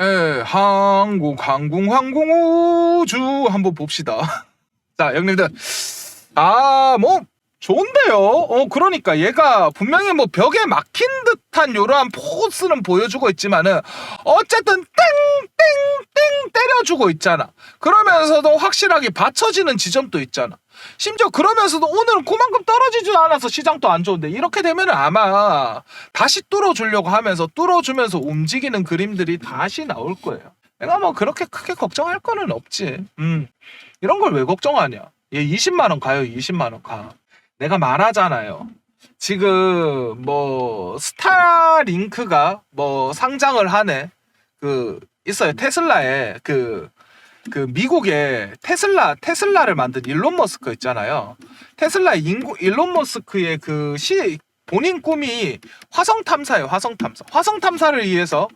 에, 한국, 항공, 항공, 우주 한번 봅시다. 자, 형님들. 아, 뭐, 좋은데요? 어, 그러니까 얘가 분명히 뭐 벽에 막힌 듯한 요러한 포스는 보여주고 있지만은 어쨌든 땡, 땡, 땡 때려주고 있잖아. 그러면서도 확실하게 받쳐지는 지점도 있잖아. 심지어 그러면서도 오늘은 그만큼 떨어지지도 않아서 시장도 안 좋은데 이렇게 되면은 아마 다시 뚫어주려고 하면서 뚫어주면서 움직이는 그림들이 다시 나올 거예요. 내가 뭐 그렇게 크게 걱정할 거는 없지. 음. 이런 걸 왜 걱정하냐? 얘 20만 원 가요. 20만 원 가. 내가 말하잖아요. 지금 뭐 스타링크가 뭐 상장을 하네. 그 있어요. 테슬라에 그 그 미국의 테슬라 테슬라를 만든 일론 머스크 있잖아요. 테슬라 인구 일론 머스크의 그 시 본인 꿈이 화성 탐사예요. 화성 탐사. 화성 탐사를 위해서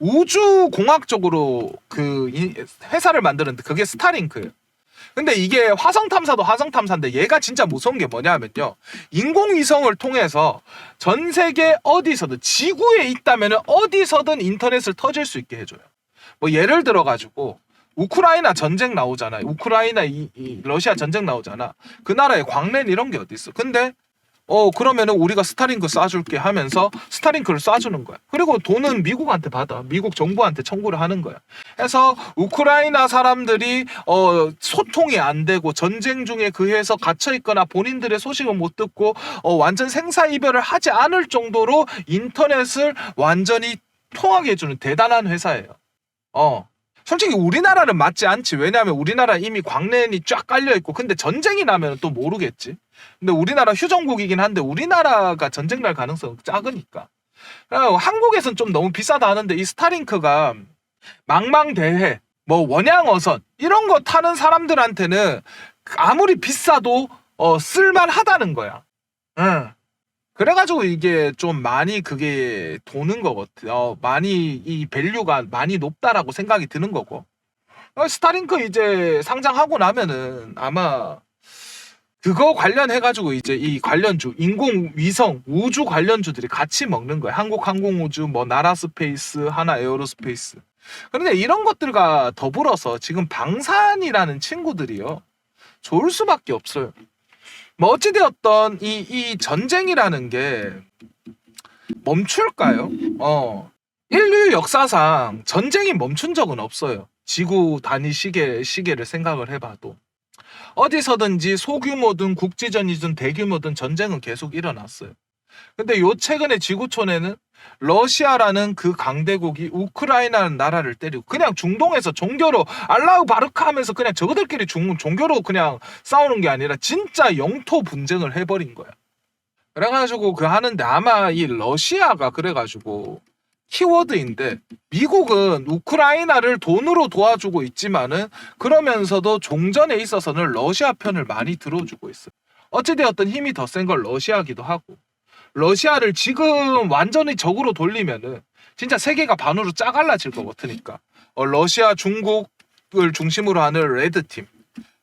우주 공학 쪽으로 그 이- 회사를 만드는데 그게 스타링크예요. 근데 이게 화성 탐사도 화성 탐사인데 얘가 진짜 무서운 게 뭐냐면요. 인공위성을 통해서 전 세계 어디서든 지구에 있다면 어디서든 인터넷을 터질 수 있게 해줘요. 뭐 예를 들어 가지고 우크라이나 전쟁 나오잖아요. 우크라이나 이, 이 러시아 전쟁 나오잖아. 그 나라에 광랜 이런 게 어디 있어? 근데 어 그러면은 우리가 스타링크 쏴줄게 하면서 스타링크를 쏴주는 거야. 그리고 돈은 미국한테 받아. 미국 정부한테 청구를 하는 거야. 해서 우크라이나 사람들이 어 소통이 안 되고 전쟁 중에 그해서 갇혀 있거나 본인들의 소식을 못 듣고 어 완전 생사 이별을 하지 않을 정도로 인터넷을 완전히 통하게 해주는 대단한 회사예요. 어. 솔직히 우리나라는 맞지 않지. 왜냐하면 우리나라 이미 광랜이 쫙 깔려 있고 근데 전쟁이 나면 또 모르겠지. 근데 우리나라 휴전국이긴 한데 우리나라가 전쟁 날 가능성은 작으니까. 어, 한국에선 좀 너무 비싸다 하는데 이 스타링크가 망망대해, 뭐 원양어선 이런 거 타는 사람들한테는 아무리 비싸도 어, 쓸만하다는 거야. 응. 그래가지고 이게 좀 많이 그게 도는 거 같아. 어, 많이 이 밸류가 많이 높다라고 생각이 드는 거고. 어, 스타링크 이제 상장하고 나면은 아마 그거 관련해가지고 이제 이 관련주, 인공위성, 우주 관련주들이 같이 먹는 거예요. 한국항공우주, 뭐 나라스페이스, 하나 에어로스페이스. 그런데 이런 것들과 더불어서 지금 방산이라는 친구들이요. 좋을 수밖에 없어요. 뭐 어찌되었던 이, 이 전쟁이라는 게 멈출까요? 어. 인류 역사상 전쟁이 멈춘 적은 없어요. 지구 단위 시계, 시계를 생각을 해봐도. 어디서든지 소규모든 국지전이든 대규모든 전쟁은 계속 일어났어요. 근데 요 최근에 지구촌에는 러시아라는 그 강대국이 우크라이나라는 나라를 때리고 그냥 중동에서 종교로 알라우 바르카 하면서 그냥 저거들끼리 중, 종교로 그냥 싸우는 게 아니라 진짜 영토 분쟁을 해버린 거야. 그래가지고 그 하는데 아마 이 러시아가 그래가지고 키워드인데 미국은 우크라이나를 돈으로 도와주고 있지만은 그러면서도 종전에 있어서는 러시아 편을 많이 들어주고 있어요. 어찌되었든 힘이 더 센 걸 러시아기도 하고 러시아를 지금 완전히 적으로 돌리면은 진짜 세계가 반으로 짜갈라질 것 같으니까. 어, 러시아 중국을 중심으로 하는 레드팀.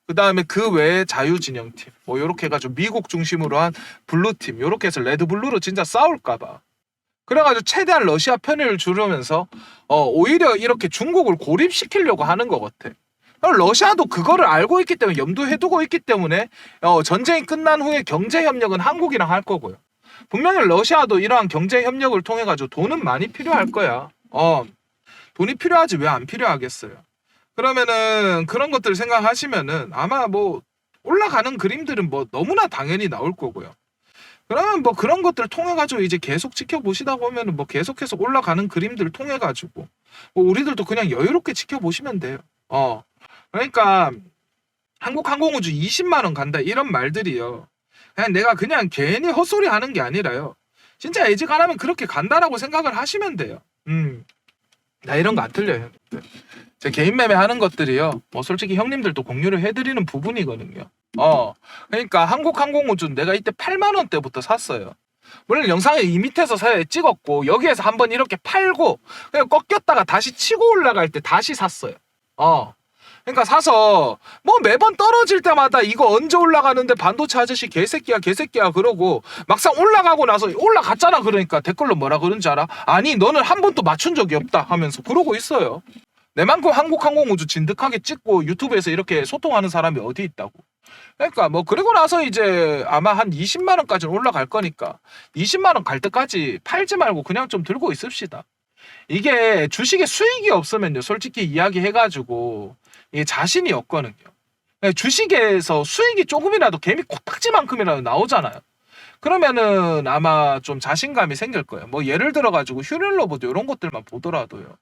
그 다음에 그 외에 자유진영팀. 뭐 요렇게 해가지고 미국 중심으로 한 블루팀. 요렇게 해서 레드블루로 진짜 싸울까봐. 그래가지고 최대한 러시아 편을 주려면서 어, 오히려 이렇게 중국을 고립시키려고 하는 것 같아. 러시아도 그거를 알고 있기 때문에 염두에 두고 있기 때문에 어, 전쟁이 끝난 후에 경제 협력은 한국이랑 할 거고요. 분명히 러시아도 이러한 경제 협력을 통해 가지고 돈은 많이 필요할 거야. 어, 돈이 필요하지 왜 안 필요하겠어요. 그러면은 그런 것들 생각하시면은 아마 뭐 올라가는 그림들은 뭐 너무나 당연히 나올 거고요. 그러면 뭐 그런 것들 통해 가지고 이제 계속 지켜보시다 보면은 뭐 계속 계속 올라가는 그림들을 통해 가지고 뭐 우리들도 그냥 여유롭게 지켜보시면 돼요. 어. 그러니까 한국 항공우주 20만 원 간다 이런 말들이요. 그냥 내가 그냥 괜히 헛소리 하는 게 아니라요. 진짜 안 하면 그렇게 간다라고 생각을 하시면 돼요. 음. 나 이런 거 안 틀려요. 제 개인 매매 하는 것들이요. 뭐 솔직히 형님들도 공유를 해드리는 부분이거든요. 어. 그러니까 한국항공우주 내가 이때 8만 원대부터 샀어요. 물론 영상에 이 밑에서 사 찍었고 여기에서 한번 이렇게 팔고 그냥 꺾였다가 다시 치고 올라갈 때 다시 샀어요. 어. 그러니까 사서 뭐 매번 떨어질 때마다 이거 언제 올라가는데 반도체 아저씨 개새끼야 개새끼야 그러고 막상 올라가고 나서 올라갔잖아 그러니까 댓글로 뭐라 그런지 알아? 아니 너는 한 번도 맞춘 적이 없다 하면서 그러고 있어요. 내만큼 한국항공우주 진득하게 찍고 유튜브에서 이렇게 소통하는 사람이 어디 있다고. 그러니까 뭐 그리고 나서 이제 아마 한 20만 원까지는 올라갈 거니까 20만 원 갈 때까지 팔지 말고 그냥 좀 들고 있읍시다. 이게 주식에 수익이 없으면요 솔직히 이야기해가지고 자신이 없거든요. 네, 주식에서 수익이 조금이라도 개미 코딱지만큼이라도 나오잖아요. 그러면은 아마 좀 자신감이 생길 거예요. 뭐 예를 들어 가지고 휴일 로봇 이런 것들만 보더라도요.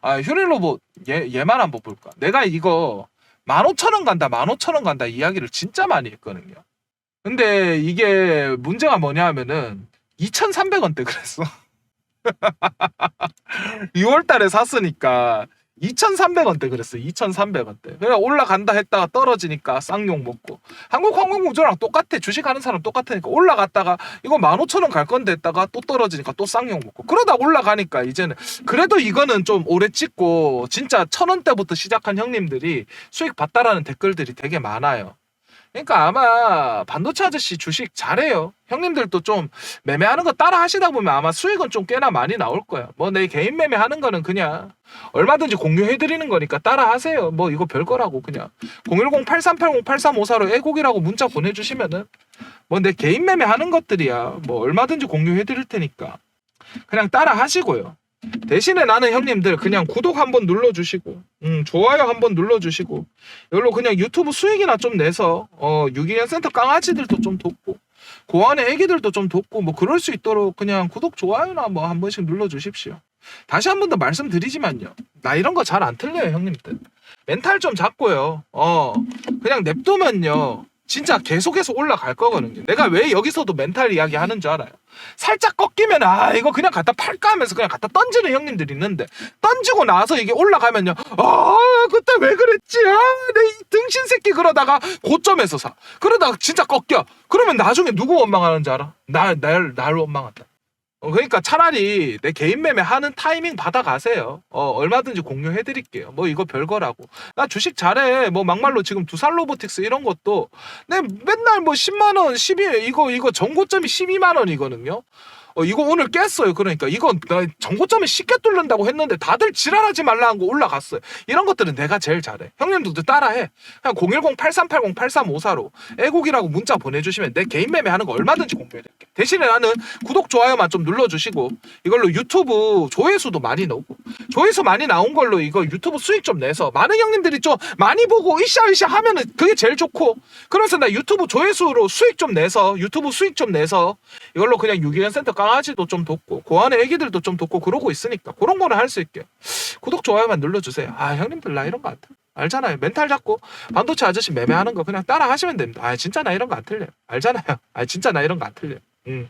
아 휴일 로봇 얘 얘만 한번 볼까? 내가 이거 15,000원 간다, 15,000원 간다 이야기를 진짜 많이 했거든요. 근데 이게 문제가 뭐냐 하면은 2,300원대 그랬어. 6월 달에 샀으니까 2,300원대 그랬어. 2,300원대. 그냥 올라간다 했다가 떨어지니까 쌍욕 먹고. 한국항공우주랑 똑같아. 주식하는 사람 똑같으니까 올라갔다가 이거 15,000원 갈 건데 했다가 또 떨어지니까 또 쌍욕 먹고. 그러다 올라가니까 이제는 그래도 이거는 좀 오래 찍고 진짜 천 원대부터 시작한 형님들이 수익 봤다라는 댓글들이 되게 많아요. 그러니까 아마 반도체 아저씨 주식 잘해요. 형님들도 좀 매매하는 거 따라 하시다 보면 아마 수익은 좀 꽤나 많이 나올 거야. 뭐 내 개인 매매하는 거는 그냥 얼마든지 공유해 드리는 거니까 따라 하세요. 뭐 이거 별거라고 그냥 010-8380-8354로 애곡이라고 문자 보내주시면은 뭐 내 개인 매매하는 것들이야. 뭐 얼마든지 공유해 드릴 테니까 그냥 따라 하시고요. 대신에 나는 형님들 그냥 구독 한번 눌러주시고, 음, 좋아요 한번 눌러주시고, 이걸로 그냥 유튜브 수익이나 좀 내서, 어, 유기견 센터 강아지들도 좀 돕고, 고안의 애기들도 좀 돕고, 뭐 그럴 수 있도록 그냥 구독, 좋아요나 뭐 한 번씩 눌러주십시오. 다시 한 번 더 말씀드리지만요. 나 이런 거 잘 안 틀려요, 형님들. 멘탈 좀 잡고요. 어, 그냥 냅두면요. 진짜 계속해서 올라갈 거거든요. 내가 왜 여기서도 멘탈 이야기 하는 줄 알아요? 살짝 꺾이면 아 이거 그냥 갖다 팔까 하면서 그냥 갖다 던지는 형님들이 있는데 던지고 나서 이게 올라가면요. 아 그때 왜 그랬지? 아내 등신 새끼 그러다가 고점에서 사. 그러다가 진짜 꺾여. 그러면 나중에 누구 원망하는지 알아? 날날날 원망한다 어, 그러니까 차라리 내 개인 매매 하는 타이밍 받아가세요. 어, 얼마든지 공유해 드릴게요. 뭐 이거 별거라고. 나 주식 잘해. 뭐 막말로 지금 두산 로보틱스 이런 것도 내 맨날 뭐 10만 원, 12 이거 이거 정고점이 12만 원이거든요. 어, 이거 오늘 깼어요. 그러니까 이건 나 정고점을 쉽게 뚫는다고 했는데 다들 지랄하지 말라는 거 올라갔어요. 이런 것들은 내가 제일 잘해. 형님들도 따라해. 그냥 010-8380-8354로 애국이라고 문자 보내주시면 내 개인 매매하는 거 얼마든지 공유해드릴게. 대신에 나는 구독, 좋아요만 좀 눌러주시고 이걸로 유튜브 조회수도 많이 나오고 조회수 많이 나온 걸로 이거 유튜브 수익 좀 내서 많은 형님들이 좀 많이 보고 으쌰으쌰 하면은 그게 제일 좋고 그래서 나 유튜브 조회수로 수익 좀 내서 유튜브 수익 좀 내서 이걸로 그냥 유기견 센터 강아지도 좀 돕고 고안의 애기들도 좀 돕고 그러고 있으니까 그런 거는 할 수 있게 구독 좋아요만 눌러주세요. 아 형님들 나 이런 거 안 틀려 알잖아요. 멘탈 잡고 반도체 아저씨 매매하는 거 그냥 따라 하시면 됩니다. 아 진짜 나 이런 거 안 틀려요. 알잖아요. 아 진짜 나 이런 거 안 틀려요 음.